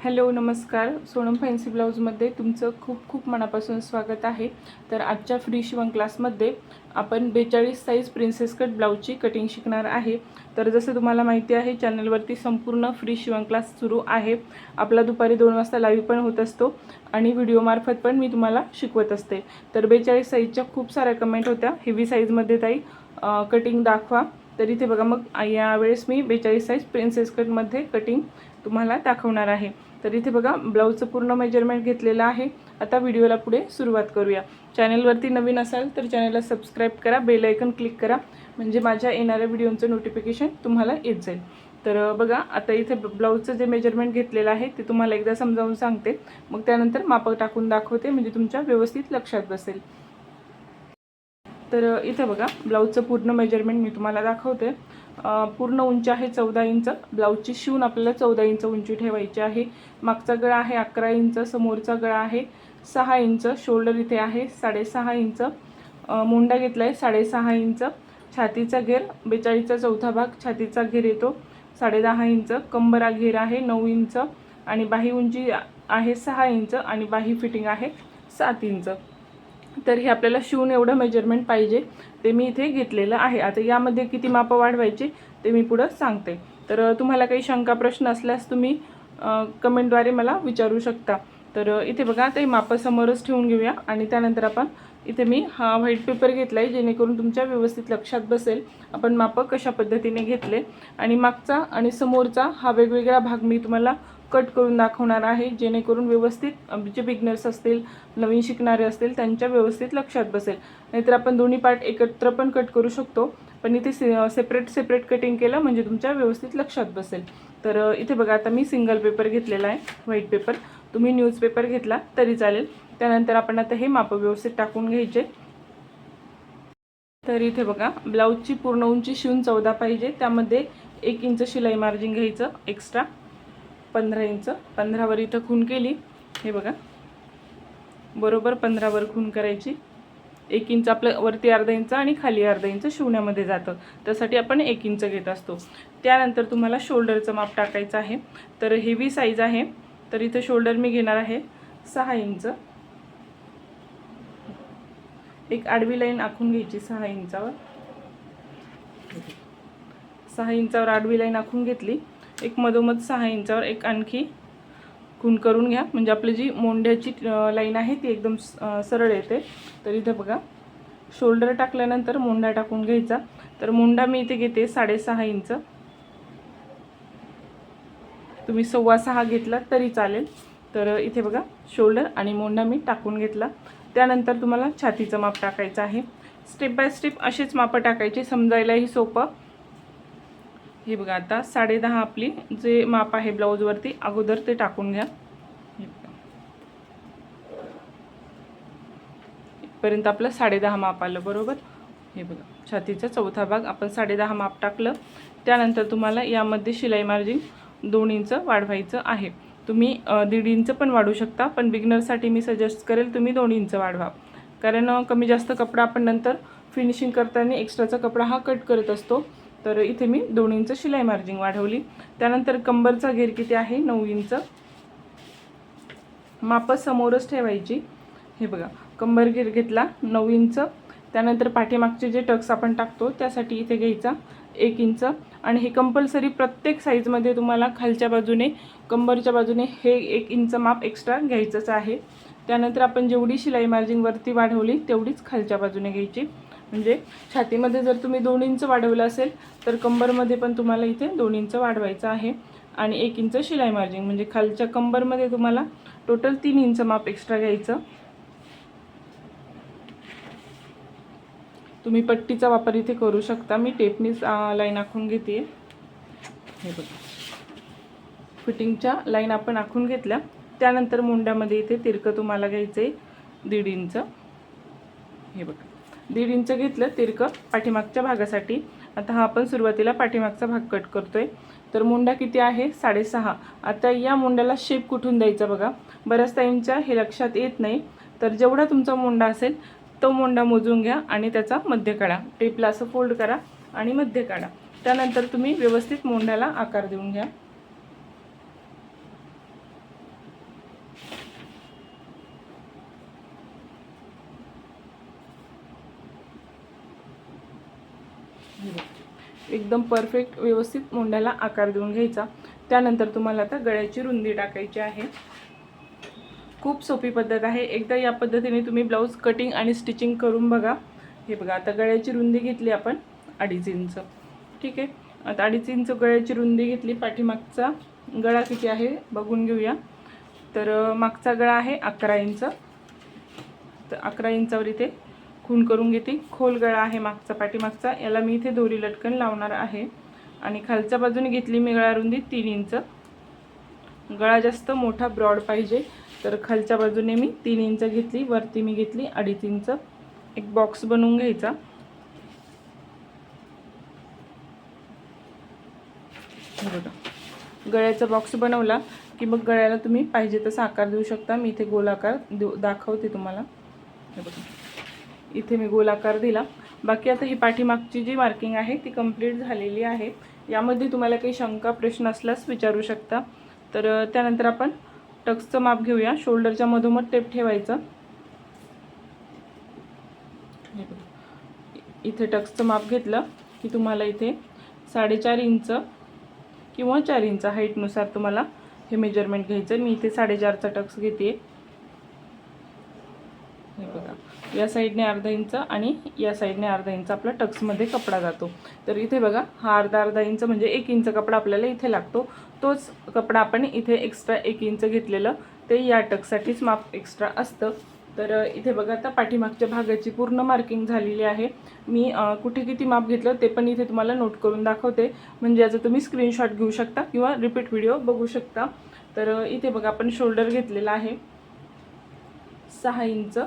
Hello नमस्कार. Sonam fancy ब्लाऊजमध्ये तुमचं खूप खूप मनापासून स्वागत आहे. तर आजच्या फ्री शिवण क्लासमध्ये आपण बेचाळीस साईज प्रिन्सेस कट ब्लाऊजची कटिंग शिकणार आहे. तर जसं तुम्हाला माहिती आहे चॅनलवरती संपूर्ण फ्री शिवण क्लास सुरू आहे. आपला दुपारी दोन वाजता लाईव्ह पण होत असतो आणि व्हिडिओमार्फत पण मी तुम्हाला शिकवत असते. तर बेचाळीस साईजच्या खूप साऱ्या कमेंट होत्या. हेवी साईजमध्ये ताई कटिंग दाखवा. तर इथे बघा मग यावेळेस मी बेचाळीस साईज प्रिन्सेस कटमध्ये कटिंग तुम्हाला दाखवणार आहे. तर इथे बघा ब्लाऊजचं पूर्ण मेजरमेंट घेतलेलं आहे. आता व्हिडिओला पुढे सुरुवात करूया. चॅनलवरती नवीन असाल तर चॅनलला सबस्क्राईब करा बेल ऐकन क्लिक करा. म्हणजे माझ्या येणाऱ्या व्हिडिओचं नोटिफिकेशन तुम्हाला येत जाईल. तर बघा आता इथे ब्लाऊजचं जे मेजरमेंट घेतलेलं आहे ते तुम्हाला एकदा समजावून सांगते. मग त्यानंतर मापं टाकून दाखवते म्हणजे तुमच्या व्यवस्थित लक्षात बसेल. तर इथं बघा ब्लाऊजचं पूर्ण मेजरमेंट मी तुम्हाला दाखवते. पूर्ण उंची आहे चौदा इंच. ब्लाऊजची शिवून आपल्याला चौदा इंच उंची ठेवायची आहे. मागचा गळा आहे अकरा इंच समोरचा गळा आहे सहा इंच शोल्डर इथे आहे साडेसहा इंच. मुंडा घेतला आहे साडेसहा इंच. छातीचा घेर बेचाळीसचा चौथा भाग छातीचा घेर येतो साडेदहा इंच. कंबरा घेर आहे नऊ इंच आणि बाही उंची आहे सहा इंच आणि बाही फिटिंग आहे सात इंच. तर हे आपल्याला शिवून एवढं मेजरमेंट पाहिजे. ते मी इथे घेतलेलं आहे. आता यामध्ये किती मापं वाढवायचे ते मी पुढं सांगते. तर तुम्हाला काही शंका प्रश्न असल्यास तुम्ही कमेंटद्वारे मला विचारू शकता. तर इथे बघा ते मापं समोरच ठेवून घेऊया आणि त्यानंतर आपण इथे मी हा व्हाईट पेपर घेतला आहे जेणेकरून तुमच्या व्यवस्थित लक्षात बसेल. आपण मापं कशा पद्धतीने घेतले आणि मागचा आणि समोरचा हा वेगवेगळा भाग मी तुम्हाला कट करून दाखवणार आहे जेणेकरून व्यवस्थित जे बिगनर्स असतील नवीन शिकणारे असतील त्यांच्या व्यवस्थित लक्षात बसेल. नाहीतर आपण दोन्ही पार्ट एकत्र पण कट करू शकतो पण इथे सेपरेट सेपरेट कटिंग केलं म्हणजे तुमच्या व्यवस्थित लक्षात बसेल. तर इथे बघा आता मी सिंगल पेपर घेतलेला आहे व्हाईट पेपर तुम्ही न्यूजपेपर घेतला तरी चालेल. त्यानंतर आपण आता हे माप व्यवस्थित टाकून घ्यायचे. तर इथे बघा ब्लाऊजची पूर्ण उंची शिवून चौदा पाहिजे. त्यामध्ये एक इंच शिलाई मार्जिन घ्यायचं एक्स्ट्रा पंधरा इंच. पंधरावर इथं खून केली. हे बघा. बरोबर पंधरावर खून करायची. एक इंच आपलं वरती अर्धा इंच आणि खाली अर्धा इंच शिवण्यामध्ये जातं. त्यासाठी आपण एक इंच घेत असतो. त्यानंतर तुम्हाला शोल्डरचं माप टाकायचं आहे. तर हेवी साईज आहे. तर इथं शोल्डर मी घेणार आहे. सहा इंच. एक आडवी लाईन आखून घ्यायची सहा इंचावर. सहा इंचावर आडवी लाईन आखून घेतली. एक मधोमध सहा इंचावर एक आणखी खून करून घ्या. म्हणजे आपली जी मोंड्याची लाईन आहे ती एकदम सरळ येते. तर इथं बघा. शोल्डर टाकल्यानंतर मोंडा टाकून घ्यायचा. तर मोंडा मी इथे घेते साडेसहा इंच. तुम्ही सव्वा सहा घेतला तरी चालेल. तर इथे बघा शोल्डर आणि मोंडा मी टाकून घेतला. त्यानंतर तुम्हाला छातीचं माप टाकायचं आहे. स्टेप बाय स्टेप असेच मापं टाकायचे. समजायलाही सोपं. हे बघा आता साडेदहा आपली जे माप आहे ब्लाऊजवरती अगोदर ते टाकून घ्या. इथपर्यंत आपलं साडेदहा माप आलं बरोबर? हे बघा छातीचा चौथा भाग आपण साडेदहा माप टाकलं. त्यानंतर तुम्हाला यामध्ये शिलाई मार्जिन दोन इंच वाढवायचं आहे. तुम्ही दीड इंच पण वाढू शकता पण बिगनरसाठी मी सजेस्ट करेल तुम्ही दोन इंच वाढवा. कारण कमी जास्त कपडा आपण नंतर फिनिशिंग करताना एक्स्ट्राचा कपडा हा कट करत असतो. तर इथे मी दोन इंच शिलाई मार्जिंग वाढवली. त्यानंतर कंबरचा घेर किती आहे? नऊ इंच. माप समोरच ठेवायची. हे बघा कंबर घेर घेतला नऊ इंच. त्यानंतर पाठीमागचे जे टक्स आपण टाकतो त्यासाठी इथे घ्यायचा एक इंच. आणि हे कंपल्सरी प्रत्येक साईजमध्ये तुम्हाला खालच्या बाजूने कंबरच्या बाजूने हे एक इंच माप एक्स्ट्रा घ्यायचंच आहे. त्यानंतर आपण जेवढी शिलाई मार्जिंग वरती वाढवली तेवढीच खालच्या बाजूने घ्यायची. म्हणजे छातीमध्ये जर तुम्ही दोन इंच वाढवलं असेल तर कंबरमध्ये पण तुम्हाला इथे दोन इंच वाढवायचं आहे. आणि एक इंच शिलाई मार्जिंग म्हणजे खालच्या कंबरमध्ये तुम्हाला टोटल तीन इंच माप एक्स्ट्रा घ्यायचं. तुम्ही पट्टीचा वापर इथे करू शकता. मी टेपनीच लाईन आखून घेते. हे बघा. फिटिंगच्या लाईन आपण आखून घेतल्या. त्यानंतर मुंड्यामध्ये इथे तिरकं तुम्हाला घ्यायचं आहे दीड इंच. हे बघा. दीड इंच घेतलं तिरकं पाठीमागच्या भागासाठी. आता हा आपण सुरुवातीला पाठीमागचा भाग कट करतोय. तर मुंडा किती आहे? साडेसहा. आता या मुंड्याला शेप कुठून द्यायचा बघा. बऱ्याच ताईंच्या हे लक्षात येत नाही. तर जेवढा तुमचा मुंडा असेल तो मुंडा मोजून घ्या आणि त्याचा मध्य काढा. टेपला असं फोल्ड करा आणि मध्य काढा. त्यानंतर तुम्ही व्यवस्थित मुंड्याला आकार देऊन घ्या. एकदम परफेक्ट व्यवस्थित मुंड्याला आकार देऊन घ्यायचा. त्यानंतर तुम्हाला आता गळ्याची रुंदी टाकायची आहे. खूप सोपी पद्धत आहे. एकदा या पद्धतीने तुम्ही ब्लाऊज कटिंग आणि स्टिचिंग करून बघा. हे बघा आता गळ्याची रुंदी घेतली आपण अडीच इंच. ठीक आहे? आता अडीच इंच गळ्याची रुंदी घेतली. पाठीमागचा गळा किती आहे बघून घेऊया. तर मागचा गळा आहे अकरा इंच. तर अकरा इंचावर इथे खून करून घेते. खोल गळा आहे मागचा पाठीमागचा. याला मी इथे दोरी लटकन लावणार आहे. आणि खालच्या बाजूने घेतली मी गळा रुंदी तीन इंच. गळा जास्त मोठा ब्रॉड पाहिजे. तर खालच्या बाजूने मी तीन इंच घेतली वरती मी घेतली अडीच इंच. एक बॉक्स बनवून घ्यायचा. बघा. गळ्याचा बॉक्स बनवला की मग गळ्याला तुम्ही पाहिजे तसा आकार देऊ शकता. मी इथे गोलाकार देऊ दाखवते तुम्हाला. हे बघा. इथे मी गोलाकार दिला. बाकी आता ही पाठीमागची जी मार्किंग आहे ती कंप्लीट झालेली आहे. यामध्ये तुम्हाला काही शंका प्रश्न असल्यास विचारू शकता. तर त्यानंतर आपण टक्सचं माप घेऊया. शोल्डरच्या मधोमध टेप ठेवायचं. इथे टक्सचं माप घेतलं की तुम्हाला इथे साडेचार इंच किंवा चार इंच हाईटनुसार तुम्हाला हे मेजरमेंट घ्यायचं. मी इथे साडेचारचा टक्स घेते हे बघा. या साईडने अर्धा इंच आणि या साईडने अर्धा इंच आपला टक्समध्ये कपडा जातो. तर इथे बघा हा अर्धा अर्धा इंच म्हणजे एक इंच कपडा आपल्याला इथे लागतो. तोच कपडा आपण इथे एक्स्ट्रा एक इंच घेतलेलं ते या टक्ससाठीच माप एक्स्ट्रा असतं. तर इथे बघा आता पाठीमागच्या भागाची पूर्ण मार्किंग झालेली आहे. मी कुठे किती माप घेतलं ते पण इथे तुम्हाला नोट करून दाखवते. म्हणजे याचा तुम्ही स्क्रीनशॉट घेऊ शकता किंवा रिपीट व्हिडिओ बघू शकता. तर इथे बघा आपण शोल्डर घेतलेला आहे. सहा इंच.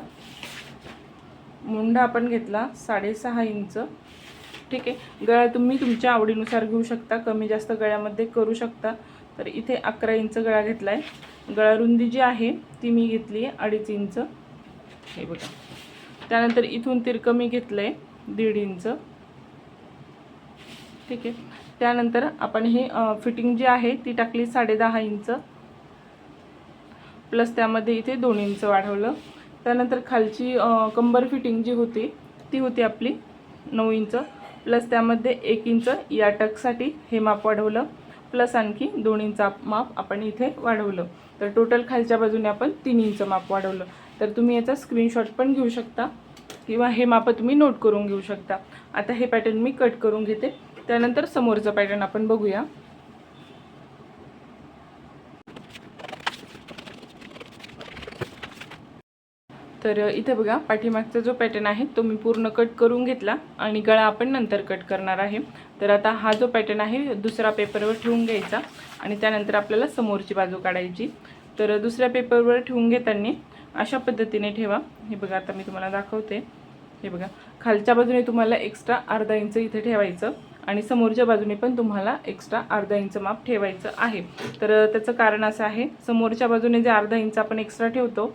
मुंडा आपण घेतला साडेसहा इंच. ठीक आहे. गळा तुम्ही तुमच्या आवडीनुसार घेऊ शकता. कमी जास्त गळ्यामध्ये करू शकता. तर इथे अकरा इंच गळा घेतला आहे गळा रुंदी जी आहे ती मी घेतली आहे अडीच इंच. हे बघा. त्यानंतर इथून तिरकं मी घेतलं आहे दीड इंच. ठीक आहे. त्यानंतर आपण हे फिटिंग जी आहे ती टाकली साडेदहा इंच. प्लस त्यामध्ये इथे दोन इंच वाढवलं. त्यानंतर खालची कंबर फिटिंग जी होती ती होती आपली नऊ इंच. प्लस त्यामध्ये एक इंच या टकसाठी हे माप वाढवलं. प्लस आणखी दोन इंच माप आपण इथे वाढवलं. तर टोटल खालच्या बाजूने आपण तीन इंच माप वाढवलं. तर तुम्ही याचा स्क्रीनशॉट पण घेऊ शकता किंवा हे माप तुम्ही नोट करून घेऊ शकता. आता हे पॅटर्न मी कट करून घेते. त्यानंतर समोरचं पॅटर्न आपण बघूया. तर इथे बघा पाठीमागचा जो पॅटर्न आहे तो मी पूर्ण कट करून घेतला आणि गळा आपण नंतर कट करणार आहे. तर आता हा जो पॅटर्न आहे दुसरा पेपरवर ठेवून घ्यायचा आणि त्यानंतर आपल्याला समोरची बाजू काढायची. तर दुसऱ्या पेपरवर ठेवून घेताना अशा पद्धतीने ठेवा. हे बघा आता मी तुम्हाला दाखवते. हे बघा खालच्या बाजूने तुम्हाला एक्स्ट्रा अर्धा इंच इथे ठेवायचं आणि समोरच्या बाजूने पण तुम्हाला एक्स्ट्रा अर्धा इंच माप ठेवायचं आहे. तर त्याचं कारण असं आहे समोरच्या बाजूने जे अर्धा इंच आपण एक्स्ट्रा ठेवतो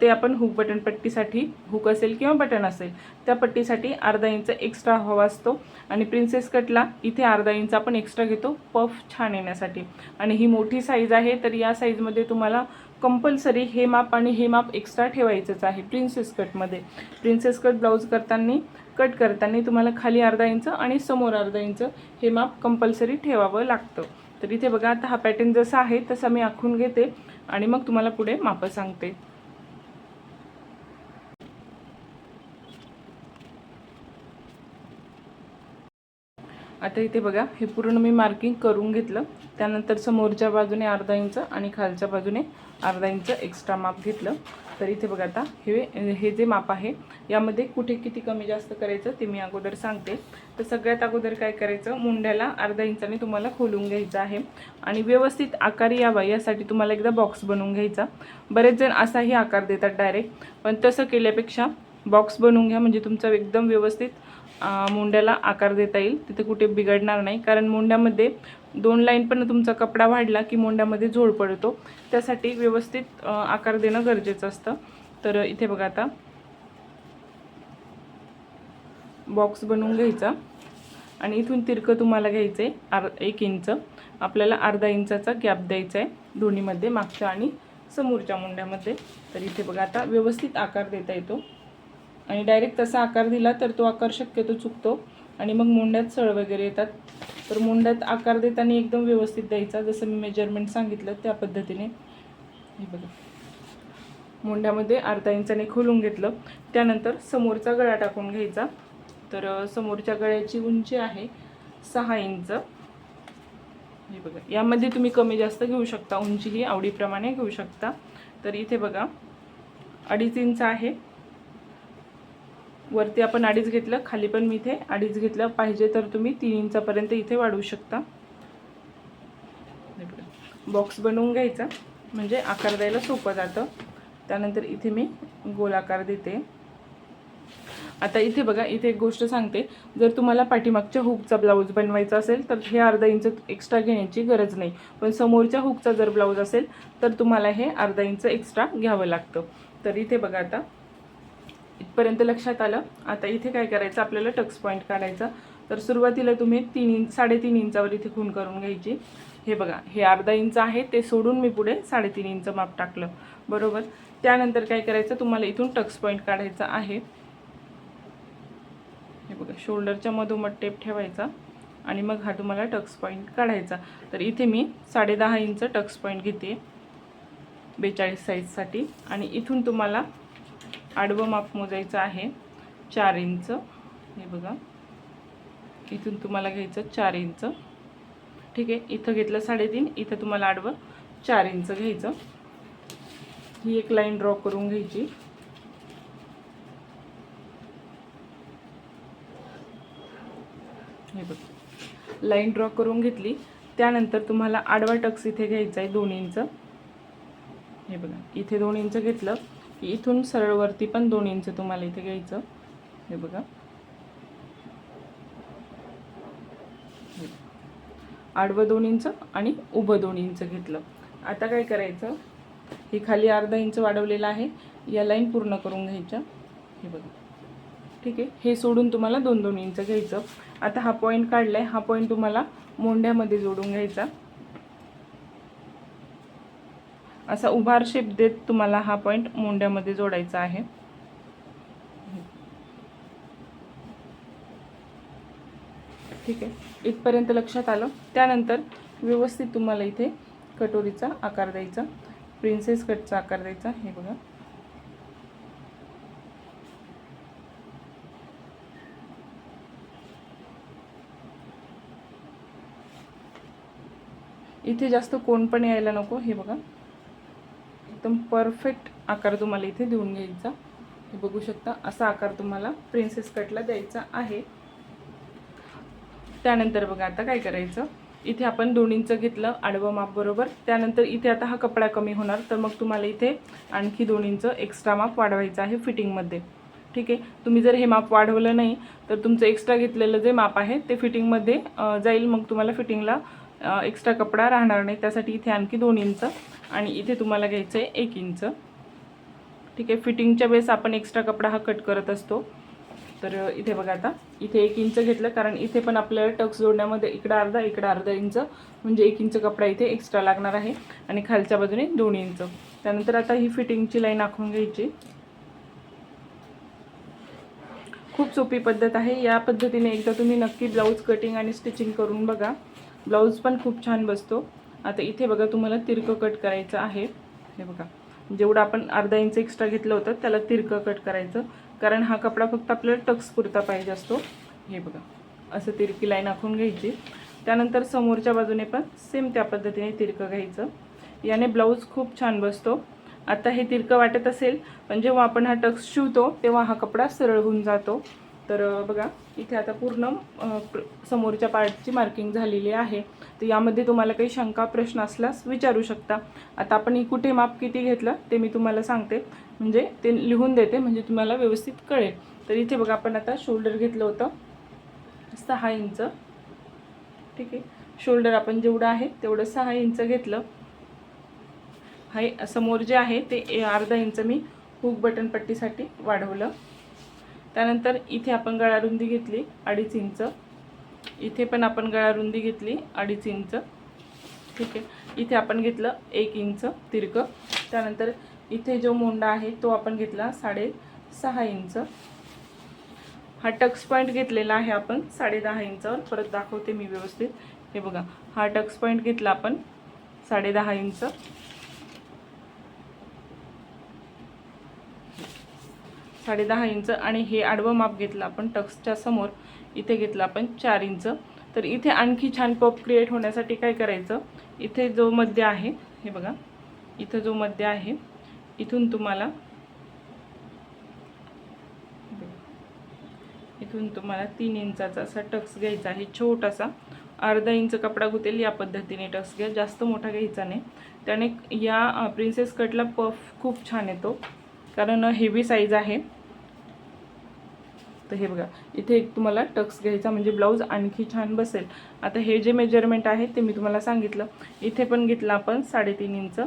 ते आपण हुक बटन पट्टीसाठी हुक असेल किंवा बटन असेल त्या पट्टीसाठी अर्धा इंच एक्स्ट्रा हवा असतो. आणि प्रिन्सेस कटला इथे अर्धा इंच आपण एक्स्ट्रा घेतो. पफ छान येण्यासाठी. आणि ही मोठी साईज आहे तर या साईजमध्ये तुम्हाला कंपल्सरी हे माप आणि हे माप एक्स्ट्रा ठेवायचंच आहे प्रिन्सेस कटमध्ये प्रिन्सेस कट ब्लाऊज करताना कट करताना तुम्हाला खाली अर्धा इंच आणि समोर अर्धा इंच हे माप कंपल्सरी ठेवावं लागतं. तर इथे बघा आता हा पॅटर्न जसा आहे तसा मी आखून घेते आणि मग तुम्हाला पुढे मापं सांगते. आता इथे बघा हे पूर्ण मी मार्किंग करून घेतलं. त्यानंतर समोरच्या बाजूने अर्धा इंच आणि खालच्या बाजूने अर्धा इंच एक्स्ट्रा माप घेतलं. तर इथे बघा आता हे हे जे माप आहे यामध्ये कुठे किती कमी जास्त करायचं ते मी अगोदर सांगते. तर सगळ्यात अगोदर काय करायचं मुंड्याला अर्धा इंचाने तुम्हाला खोलून घ्यायचं आहे. आणि व्यवस्थित आकार यावा यासाठी तुम्हाला एकदा बॉक्स बनवून घ्यायचा. बरेच जण असाही आकार देतात डायरेक्ट पण तसं केल्यापेक्षा बॉक्स बनवून घ्या म्हणजे तुमचा एकदम व्यवस्थित मुंड्याला आकार देता येईल. तिथे कुठे बिघडणार नाही. कारण मुंड्यामध्ये दोन लाईन पण तुमचा कपडा वाढला की मुंड्यामध्ये झोड पडतो. त्यासाठी व्यवस्थित आकार देणं गरजेचं असतं. तर इथे बघा आता. बॉक्स बनवून घ्यायचा. आणि इथून तिरकं तुम्हाला घ्यायचं आहे आर एक इंच. आपल्याला अर्धा इंचाचा गॅप द्यायचा आहे दोन्हीमध्ये मागच्या आणि समोरच्या मुंड्यामध्ये. तर इथे बघा आता व्यवस्थित आकार देता येतो. आणि डायरेक्ट तसा आकार दिला तर तो आकार शक्यतो चुकतो. आणि मग मुंड्यात सळ वगैरे येतात. तर मुंड्यात आकार देताना एकदम व्यवस्थित द्यायचा. जसं मी मेजरमेंट सांगितलं त्या पद्धतीने. हे बघा. मुंड्यामध्ये अर्धा इंचाने खोलून घेतलं. त्यानंतर समोरचा गळा टाकून घ्यायचा. तर समोरच्या गळ्याची उंची आहे सहा इंच. हे बघा. यामध्ये तुम्ही कमी जास्त घेऊ शकता. उंची ही आवडीप्रमाणे घेऊ शकता. तर इथे बघा. अडीच इंच आहे. वरती आपण अडीच घेतलं खाली पण मी इथे अडीच घेतलं. पाहिजे तर तुम्ही तीन इंचापर्यंत इथे वाढवू शकता. बॉक्स बनवून घ्यायचा. म्हणजे आकार द्यायला सोपं जातं. त्यानंतर इथे मी गोलाकार देते. आता इथे बघा इथे एक गोष्ट सांगते. जर तुम्हाला पाठीमागच्या हुकचा ब्लाऊज बनवायचा असेल तर हे अर्धा इंच एक्स्ट्रा घेण्याची गरज नाही. पण समोरच्या हुकचा जर ब्लाऊज असेल तर तुम्हाला हे अर्धा इंच एक्स्ट्रा घ्यावं लागतं. तर इथे बघा आता. इथपर्यंत लक्षात आलं. आता इथे काय करायचं? आपल्याला टक्स पॉईंट काढायचा. तर सुरुवातीला तुम्ही तीन इंच साडेतीन इंचावर इथे खून करून घ्यायची. हे बघा हे अर्धा इंच आहे. ते सोडून मी पुढे साडेतीन इंच माप टाकलं. बरोबर? त्यानंतर काय करायचं? तुम्हाला इथून टक्स पॉईंट काढायचा आहे. हे बघा शोल्डरच्या मधोमध टेप ठेवायचा आणि मग हा तुम्हाला टक्स पॉईंट काढायचा. तर इथे मी साडेदहा इंच टक्स पॉईंट घेते. बेचाळीस साईजसाठी आणि इथून तुम्हाला आडवं माप मोजायचं आहे. चार इंच. हे बघा. इथून तुम्हाला घ्यायचं चार इंच. ठीक आहे. इथं घेतलं साडेतीन इथं तुम्हाला आडवं चार इंच घ्यायचं. ही एक लाईन ड्रॉ करून घ्यायची. हे बघ. लाईन ड्रॉ करून घेतली. त्यानंतर तुम्हाला आडवा टक्स इथे घ्यायचा आहे दोन इंच. हे बघा. इथे दोन इंच घेतलं. की इथून सरळवरती पण दोन इंच तुम्हाला इथे घ्यायचं. हे बघा. आडवं दोन इंच आणि उभं दोन इंच घेतलं. आता काय करायचं? हे खाली अर्धा इंच वाढवलेलं आहे. या लाईन पूर्ण करून घ्यायच्या. हे बघा. ठीक आहे? हे सोडून तुम्हाला दोन दोन इंच घ्यायचं. आता हा पॉईंट काढलाय. हा पॉईंट तुम्हाला मोंढ्यामध्ये जोडून घ्यायचा. असा उभार शेप देत तुम्हाला हा पॉईंट मोंड्यामध्ये जोडायचा आहे. ठीक आहे. इथपर्यंत लक्षात आलं. त्यानंतर व्यवस्थित तुम्हाला इथे कटोरीचा आकार द्यायचा. प्रिन्सेस कटचा आकार द्यायचा. हे बघा. इथे जास्त कोण पण यायला नको. हे बघा. एकदम परफेक्ट आकार तुम्हाला इथे देऊन घ्यायचा. हे बघू शकता असा आकार तुम्हाला प्रिन्सेस कटला द्यायचा आहे. त्यानंतर बघा आता काय करायचं? इथे आपण दोन इंच घेतलं आडवं माप बरोबर. त्यानंतर इथे आता हा कपडा कमी होणार तर मग तुम्हाला इथे आणखी दोन इंच एक्स्ट्रा माप वाढवायचं आहे फिटिंगमध्ये ठीक आहे? तुम्ही जर हे माप वाढवलं नाही तर तुमचं एक्स्ट्रा घेतलेलं जे माप आहे ते फिटिंगमध्ये जाईल. मग तुम्हाला फिटिंगला एक्स्ट्रा कपडा राहणार नाही. त्यासाठी इथे आणखी दोन इंच आणि इथे तुम्हाला घ्यायचं आहे एक इंच. ठीक आहे फिटिंगच्या वेळेस आपण एक्स्ट्रा कपडा हा कट करत असतो. तर इथे बघा आता इथे एक इंच घेतलं कारण इथे पण आपल्याला टक्स जोडण्यामध्ये इकडं अर्धा इकडं अर्धा इंच म्हणजे एक इंच कपडा इथे एक्स्ट्रा लागणार आहे. आणि खालच्या बाजूने दोन इंच. त्यानंतर आता ही फिटिंगची लाईन आखून घ्यायची. खूप सोपी पद्धत आहे. या पद्धतीने एकदा तुम्ही नक्की ब्लाऊज कटिंग आणि स्टिचिंग करून बघा. ब्लाऊज पण खूप छान बसतो. आता इथे बघा तुम्हाला तिरकं कट करायचं आहे. हे बघा. जेवढं आपण अर्धा इंच एक्स्ट्रा घेतलं होतं त्याला तिरकं कट करायचं. कारण हा कपडा फक्त आपल्याला टक्स पुरता पाहिजे असतो. हे बघा. असं तिरकी लाईन आखून घ्यायची. त्यानंतर समोरच्या बाजूने पण सेम त्या पद्धतीने तिरकं घ्यायचं. याने ब्लाऊज खूप छान बसतो. आता हे तिरकं वाटत असेल पण जेव्हा आपण हा टक्स शिवतो तेव्हा हा कपडा सरळ होऊन जातो. तर बघा इथे आता पूर्ण प्र- समोरच्या पार्टची मार्किंग झालेली आहे. तर यामध्ये तुम्हाला काही शंका प्रश्न असल्यास विचारू शकता. आता आपण कुठे माप किती घेतलं ते मी तुम्हाला सांगते. म्हणजे ते लिहून देते म्हणजे तुम्हाला व्यवस्थित कळेल. तर इथे बघा आपण आता शोल्डर घेतलं होतं. सहा इंच. ठीक आहे. शोल्डर आपण जेवढं आहे तेवढं सहा इंच घेतलं. हे समोर जे आहे ते ए- अर्धा इंच मी हुक बटन पट्टीसाठी वाढवलं. त्यानंतर इथे आपण गळारुंदी घेतली अडीच इंच. इथे पण आपण गळारुंदी घेतली अडीच इंच. ठीक आहे. इथे आपण घेतलं एक इंच तिरकं. त्यानंतर इथे जो मोंडा आहे तो आपण घेतला साडे सहा इंच. हा टक्स पॉईंट घेतलेला आहे आपण साडे दहा इंचावर. परत दाखवते मी व्यवस्थित. हे बघा. हा टक्स पॉईंट घेतला आपण साडे दहा इंच. साडे दहा इंच आणि हे आडवं माप घेतलं आपण टक्सच्या समोर इथे घेतलं आपण चार इंच. तर इथे आणखी छान पप क्रिएट होण्यासाठी काय करायचं? इथे जो मध्य आहे हे बघा इथं जो मध्य आहे इथून तुम्हाला इथून तुम्हाला तीन इंचाचा असा टक्स घ्यायचा आहे छोटासा. अर्धा इंच कपडा गुतेल या पद्धतीने टक्स घ्या जास्त मोठा घ्यायचा नाही. त्याने या प्रिन्सेस कटला पफ खूप छान येतो. कारण हेवी साईज आहे. तर हे बघा इथे एक तुम्हाला टक्स घ्यायचा म्हणजे ब्लाऊज आणखी छान बसेल. आता हे जे मेजरमेंट आहे ते मी तुम्हाला सांगितलं. इथे पण घेतलं आपण साडेतीन इंच.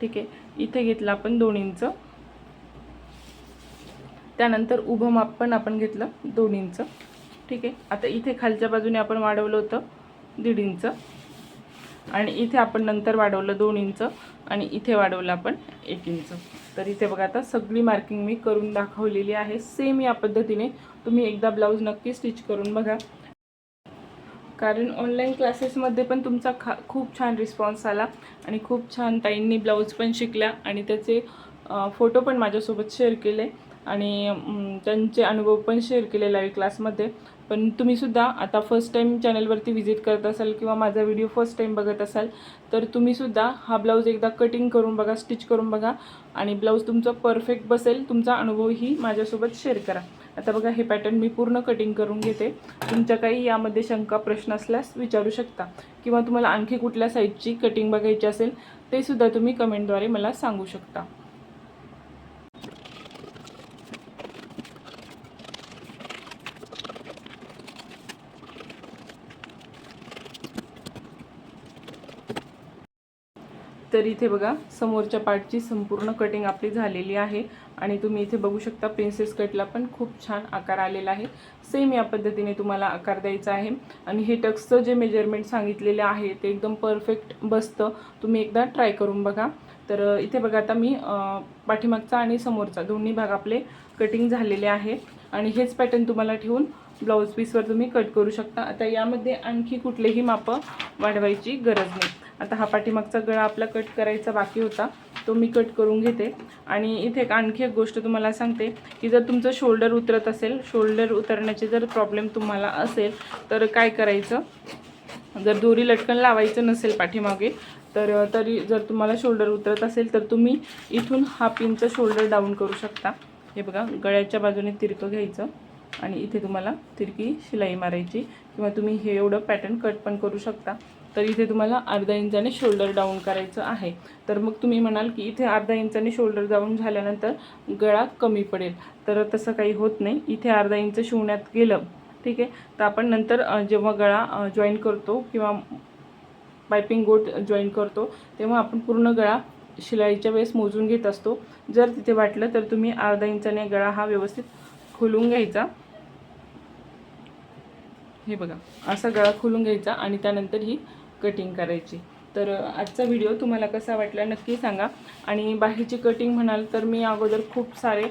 ठीक आहे. इथे घेतलं आपण दोन इंच. त्यानंतर उभं माप पण आपण घेतलं दोन इंच. ठीक आहे. आता इथे खालच्या बाजूने आपण वाढवलं होतं दीड इंच. आणि इथे आपण नंतर वाढवलं दोन इंच. आणि इथे वाढवलं आपण एक इंच. तर इथे बघा आता सगळी मार्किंग मी करून दाखवलेली आहे. सेम या पद्धतीने तुम्ही एकदा ब्लाऊज नक्की स्टिच करून बघा. कारण ऑनलाईन क्लासेसमध्ये पण तुमचा खा खूप छान रिस्पॉन्स आला आणि खूप छान ताईंनी ब्लाऊज पण शिकल्या आणि त्याचे फोटो पण माझ्यासोबत शेअर केले आणि त्यांचे अनुभव पण शेअर केले लाईव्ह क्लासमध्ये पण तुम्हीसुद्धा आता फर्स्ट टाईम चॅनलवरती व्हिजिट करत असाल किंवा माझा व्हिडिओ फर्स्ट टाईम बघत असाल तर तुम्हीसुद्धा हा ब्लाऊज एकदा कटिंग करून बघा स्टिच करून बघा आणि ब्लाऊज तुमचं परफेक्ट बसेल. तुमचा अनुभवही माझ्यासोबत शेअर करा. आता बघा हे पॅटर्न मी पूर्ण कटिंग करून घेते. तुमच्या काही यामध्ये शंका प्रश्न असल्यास विचारू शकता. किंवा तुम्हाला आणखी कुठल्या साईजची कटिंग बघायची असेल ते सुद्धा तुम्ही कमेंटद्वारे मला सांगू शकता. तर इथे बघा समोरच्या पार्टची संपूर्ण कटिंग आपली झालेली आहे. आणि तुम्ही इथे बघू शकता प्रिन्सेस कटला पण खूप छान आकार आलेला आहे. सेम या पद्धतीने तुम्हाला आकार द्यायचा आहे. आणि हे टक्सचं जे मेजरमेंट सांगितलेले आहे ते एकदम परफेक्ट बसतं. तुम्ही एकदा ट्राय करून बघा. तर इथे बघा आता मी पाठीमागचा आणि समोरचा दोन्ही भाग आपले कटिंग झालेले आहे. आणि हेच पॅटर्न तुम्हाला ठेवून ब्लाऊज पीसवर तुम्ही कट करू शकता. आता यामध्ये आणखी कुठलेही मापं वाढवायची गरज नाही. आता हा पाठीमागचा गळा आपला कट करायचा बाकी होता तो मी कट करून घेते. आणि इथे एक आणखी एक गोष्ट तुम्हाला सांगते की जर तुमचं शोल्डर उतरत असेल शोल्डर उतरण्याचे जर प्रॉब्लेम तुम्हाला असेल तर काय करायचं? जर दोरी लटकन लावायचं नसेल पाठीमागे तर तरी जर तुम्हाला शोल्डर उतरत असेल तर तुम्ही इथून हा पिनचं शोल्डर डाऊन करू शकता. हे बघा गळ्याच्या बाजूने तिरकं घ्यायचं. आणि इथे तुम्हाला तिरकी शिलाई मारायची. किंवा तुम्ही हे एवढं पॅटर्न कट पण करू शकता. तर इथे तुम्हाला अर्धा इंचाने शोल्डर डाऊन करायचं आहे. तर मग तुम्ही म्हणाल की इथे अर्धा इंचाने शोल्डर डाऊन झाल्यानंतर गळा कमी पडेल. तर तसं काही होत नाही. इथे अर्धा इंच शिवण्यात गेलं. ठीक आहे? तर आपण नंतर जेव्हा गळा जॉईन करतो किंवा पायपिंग गोट जॉईन करतो तेव्हा आपण पूर्ण गळा शिलाईच्या वेळेस मोजून घेत असतो. जर तिथे वाटलं तर तुम्ही अर्धा इंचाने गळा हा व्यवस्थित खोलून घ्यायचा. हे बघा असा गळा खोलून घ्यायचा आणि त्यानंतर ही कटिंग करायची. तर आजचा व्हिडिओ तुम्हाला कसा वाटला नक्की सांगा. आणि बाहीची कटिंग म्हणाल तर मी अगोदर खूप सारे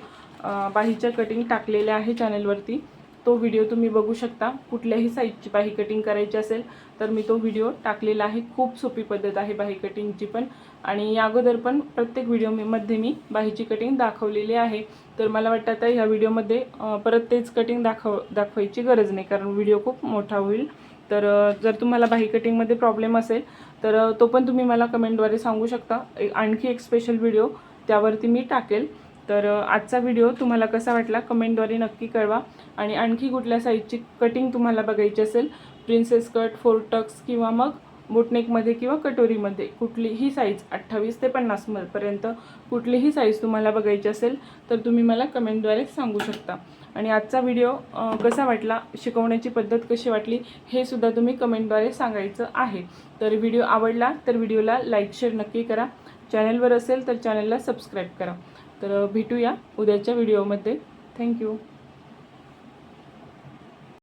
बाहीच्या कटिंग टाकलेल्या आहे चॅनलवरती तो व्हिडिओ तुम्ही बघू शकता. कुठल्याही साईजची बाही कटिंग करायची असेल तर मी तो व्हिडिओ टाकलेला आहे. खूप सोपी पद्धत आहे बाही कटिंगची पण. आणि या अगोदर पण प्रत्येक व्हिडिओमध्ये मी बाहीची कटिंग दाखवलेली आहे. तर मला वाटतं आता ह्या व्हिडिओमध्ये परत तेच कटिंग दाखव दाखवायची गरज नाही कारण व्हिडिओ खूप मोठा होईल. तर जर तुम्हाला बाही कटिंगमध्ये प्रॉब्लेम असेल तर तो पण तुम्ही मला कमेंटद्वारे सांगू शकता. आणखी एक स्पेशल व्हिडिओ त्यावरती मी टाकेल. तर आजचा व्हिडिओ तुम्हाला कसा वाटला कमेंटद्वारे नक्की कळवा. आणि आणखी कुठल्या साईजची कटिंग तुम्हाला बघायची असेल प्रिन्सेस कट फोर टक्स किंवा मग बोटनेकमध्ये किंवा कटोरीमध्ये कुठलीही साईज अठ्ठावीस ते पन्नासपर्यंत कुठलीही साईज तुम्हाला बघायची असेल तर तुम्ही मला कमेंटद्वारे सांगू शकता. आणि आजचा व्हिडिओ कसा वाटला शिकवण्याची पद्धत कशी वाटली हे सुद्धा तुम्ही कमेंटद्वारे सांगायचं आहे. तर व्हिडिओ आवडला तर व्हिडिओला लाईक शेअर नक्की करा. चॅनलवर असेल तर चॅनलला सबस्क्राईब करा. तर भेटूया उद्याच्या व्हिडिओमध्ये थँक्यू